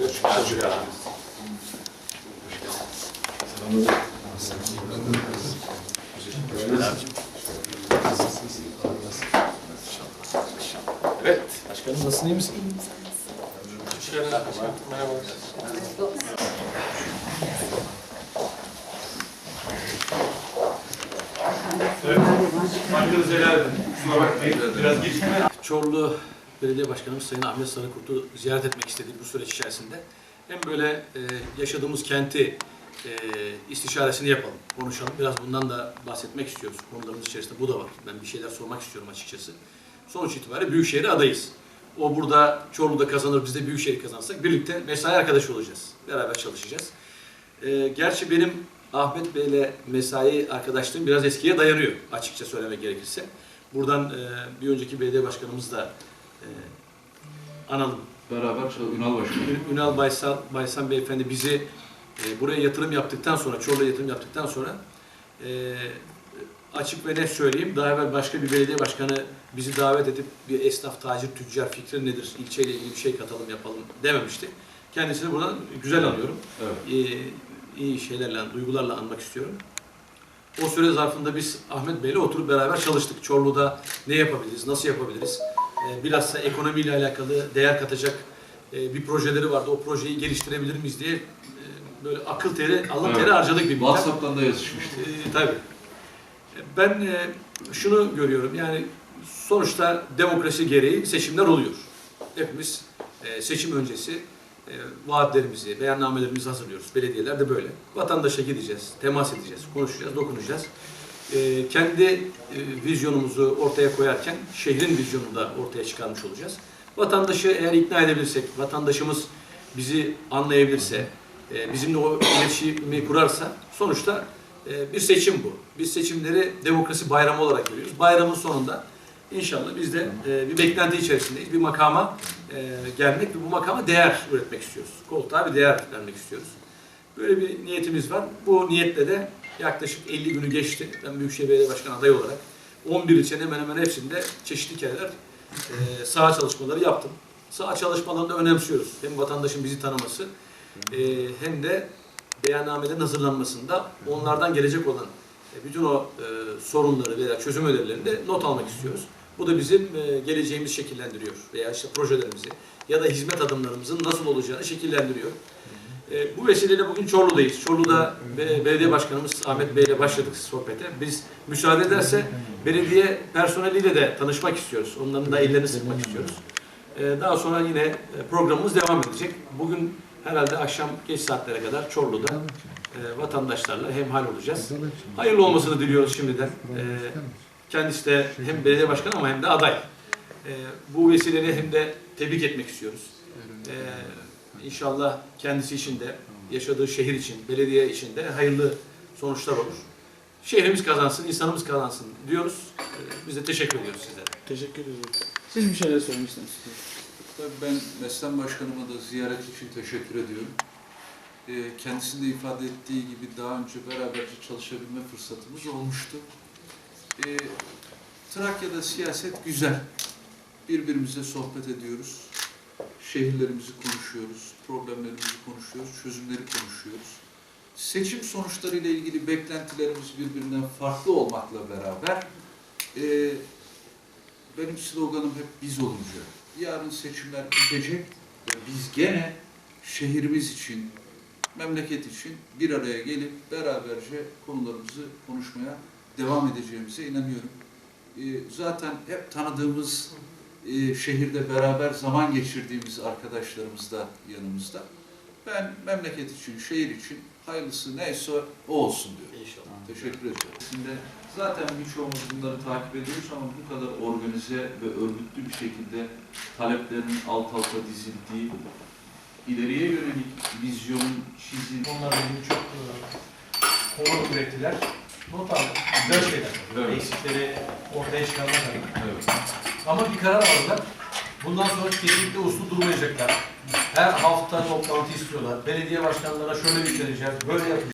Evet. Başkanım nasılsın iyi misin? Hoş geldin. Merhaba. Evet. Hakkınızı helal edin. Kusura bakmayın. Biraz gecikme. Çorlu Belediye Başkanımız Sayın Ahmet Sarıkurt'u ziyaret etmek istedik bu süreç içerisinde. Hem böyle e, yaşadığımız kenti e, istişaresini yapalım, konuşalım. Biraz bundan da bahsetmek istiyoruz. Konularımız içerisinde bu da var. Ben bir şeyler sormak istiyorum açıkçası. Sonuç itibariyle Büyükşehir'e adayız. O burada Çorlu'da kazanır, biz de Büyükşehir'i kazanırsak birlikte mesai arkadaşı olacağız. Beraber çalışacağız. E, gerçi benim Ahmet Bey'le mesai arkadaşlığım biraz eskiye dayanıyor açıkça söylemek gerekirse. Buradan e, bir önceki belediye başkanımız da e, analım. Beraber. Ünal Başkanı. Ün- Ünal Baysal, Baysan Beyefendi bizi e, buraya yatırım yaptıktan sonra, Çorlu'ya yatırım yaptıktan sonra e, açık ve net söyleyeyim, daha evvel başka bir belediye başkanı bizi davet edip bir esnaf, tacir, tüccar fikri nedir, ilçeyle ilgili bir şey katalım, yapalım dememişti. Kendisini buradan güzel anıyorum. Evet. İyi, iyi şeylerle, duygularla anmak istiyorum. O süre zarfında biz Ahmet Bey'le oturup beraber çalıştık. Çorlu'da ne yapabiliriz, nasıl yapabiliriz? Ee, bilhassa ekonomiyle alakalı değer katacak e, bir projeleri vardı. O projeyi geliştirebilir miyiz diye e, böyle akıl teri, alın Evet. teri harcadık bir miktar. WhatsApp'tan da yazışmıştık. Ee, tabii. Ben e, şunu görüyorum yani sonuçta demokrasi gereği seçimler oluyor. Hepimiz e, seçim öncesi e, vaatlerimizi, beyannamelerimizi hazırlıyoruz. Belediyeler de böyle. Vatandaşa gideceğiz, temas edeceğiz, konuşacağız, dokunacağız. E, kendi e, vizyonumuzu ortaya koyarken şehrin vizyonunu da ortaya çıkarmış olacağız. Vatandaşı eğer ikna edebilirsek, vatandaşımız bizi anlayabilirse, e, bizimle o iletişimi kurarsa sonuçta e, bir seçim bu. Biz seçimleri demokrasi bayramı olarak görüyoruz. Bayramın sonunda inşallah biz de bir beklenti içerisindeyiz. Bir makama gelmek ve bu makama değer üretmek istiyoruz. Koltuğa bir değer vermek istiyoruz. Böyle bir niyetimiz var. Bu niyetle de yaklaşık 50 günü geçti. Ben Büyükşehir Belediye Başkanı adayı olarak 11 ilçenin hemen hemen hepsinde çeşitli kereler e, saha çalışmaları yaptım. Saha çalışmalarını önemsiyoruz. Hem vatandaşın bizi tanıması e, hem de beyannamelerin hazırlanmasında onlardan gelecek olan e, bütün o e, sorunları veya çözüm önerilerini de not almak istiyoruz. Bu da bizim e, geleceğimizi şekillendiriyor veya işte projelerimizi ya da hizmet adımlarımızın nasıl olacağını şekillendiriyor. E, bu vesileyle bugün Çorlu'dayız. Çorlu'da be- belediye başkanımız Ahmet Bey ile başladık sohbete. Biz müsaade ederse belediye personeliyle de tanışmak istiyoruz. Onların da ellerini sıkmak istiyoruz. E, daha sonra yine e, programımız devam edecek. Bugün herhalde akşam geç saatlere kadar Çorlu'da e, vatandaşlarla hemhal olacağız. Hayırlı olmasını diliyoruz şimdiden. E, kendisi de hem belediye başkanı ama hem de aday. E, bu vesileyle hem de tebrik etmek istiyoruz. E, inşallah kendisi için de, yaşadığı şehir için, belediye için de hayırlı sonuçlar olur. Şehrimiz kazansın, insanımız kazansın diyoruz. E, biz de teşekkür ediyoruz sizlere. Teşekkür ederim. Siz bir şeyler misiniz? Tabii ben Meslen Başkanıma da ziyaret için teşekkür ediyorum. Ee, kendisinin de ifade ettiği gibi daha önce beraberce çalışabilme fırsatımız olmuştu. Ee, Trakya'da siyaset güzel. Birbirimizle sohbet ediyoruz. Şehirlerimizi konuşuyoruz, problemlerimizi konuşuyoruz, çözümleri konuşuyoruz. Seçim sonuçları ile ilgili beklentilerimiz birbirinden farklı olmakla beraber e, benim sloganım hep biz olunca. Yarın seçimler bitecek ve biz gene şehrimiz için, memleket için bir araya gelip beraberce konularımızı konuşmaya devam edeceğimize inanıyorum. Ee, zaten hep tanıdığımız e, şehirde beraber zaman geçirdiğimiz arkadaşlarımız da yanımızda. Ben memleket için, şehir için hayırlısı neyse o olsun diyorum. İnşallah. Teşekkür ederim. Şimdi zaten birçoğumuz bunları takip ediyoruz ama bu kadar organize ve örgütlü bir şekilde taleplerin alt alta dizildiği, ileriye yönelik vizyonun çizildiği, Onlarla ilgili çok konu ürettiler. Not aldık. Güzel şeyler. Evet. Eksikleri ortaya çıkarmak adına. evet. Ama bir karar aldılar. Bundan sonra kesinlikle uslu durmayacaklar. Her hafta toplantı istiyorlar. Belediye başkanlarına şöyle yükleneceğiz, böyle yapacağız.